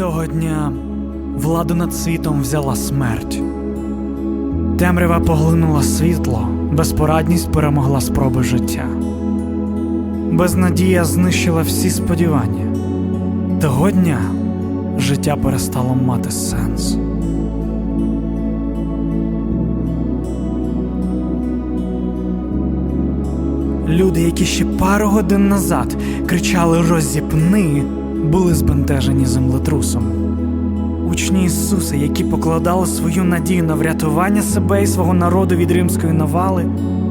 Того дня владу над світом взяла смерть. Темрява поглинула світло, безпорадність перемогла спроби життя. Безнадія знищила всі сподівання. Того дня життя перестало мати сенс. Люди, які ще пару годин назад кричали розіпни, були збентежені землетрусом. Учні Ісуса, які покладали свою надію на врятування себе і свого народу від римської навали,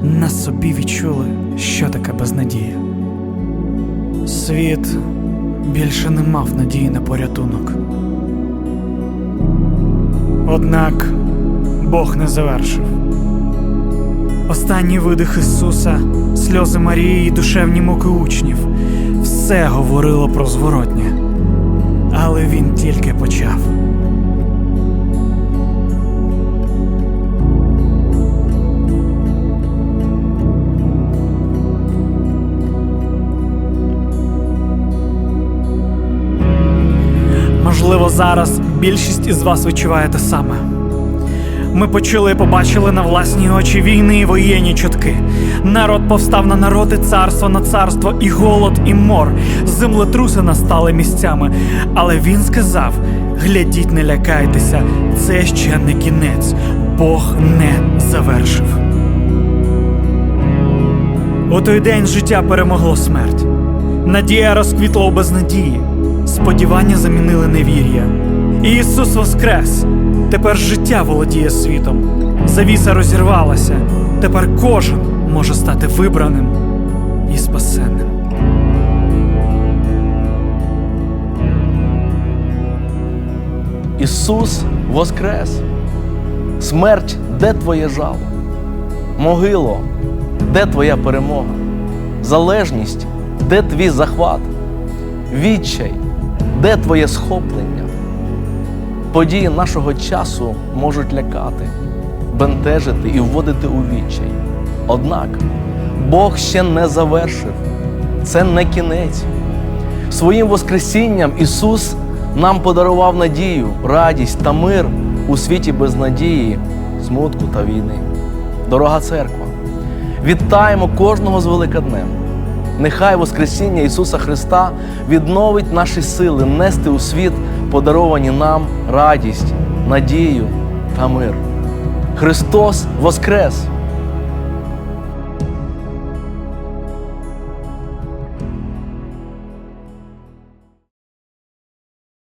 на собі відчули, що таке безнадія. Світ більше не мав надії на порятунок. Однак Бог не завершив. Останній видих Ісуса, сльози Марії і душевні муки учнів все говорило про зворотнє. Але він тільки почав. Можливо, зараз більшість із вас відчуває те саме. Ми почули і побачили на власні очі війни і воєнні чутки. Народ повстав на народи, царство на царство, і голод, і мор. Землетруси настали місцями. Але він сказав: глядіть, не лякайтеся, це ще не кінець. Бог не завершив. У той день життя перемогло смерть. Надія розквітла у безнадії. Сподівання замінили невір'я. Ісус воскрес. Тепер життя володіє світом. Завіса розірвалася. Тепер кожен може стати вибраним і спасенним. Ісус воскрес. Смерть, де твоє жало? Могило, де твоя перемога? Залежність, де твій захват? Відчай, де твоє схоплення? Події нашого часу можуть лякати, бентежити і вводити у відчай. Однак Бог ще не завершив. Це не кінець. Своїм Воскресінням Ісус нам подарував надію, радість та мир у світі без надії, смутку та війни. Дорога церква, вітаємо кожного з Великоднем. Нехай Воскресіння Ісуса Христа відновить наші сили нести у світ подаровані нам радість, надію та мир. Христос Воскрес!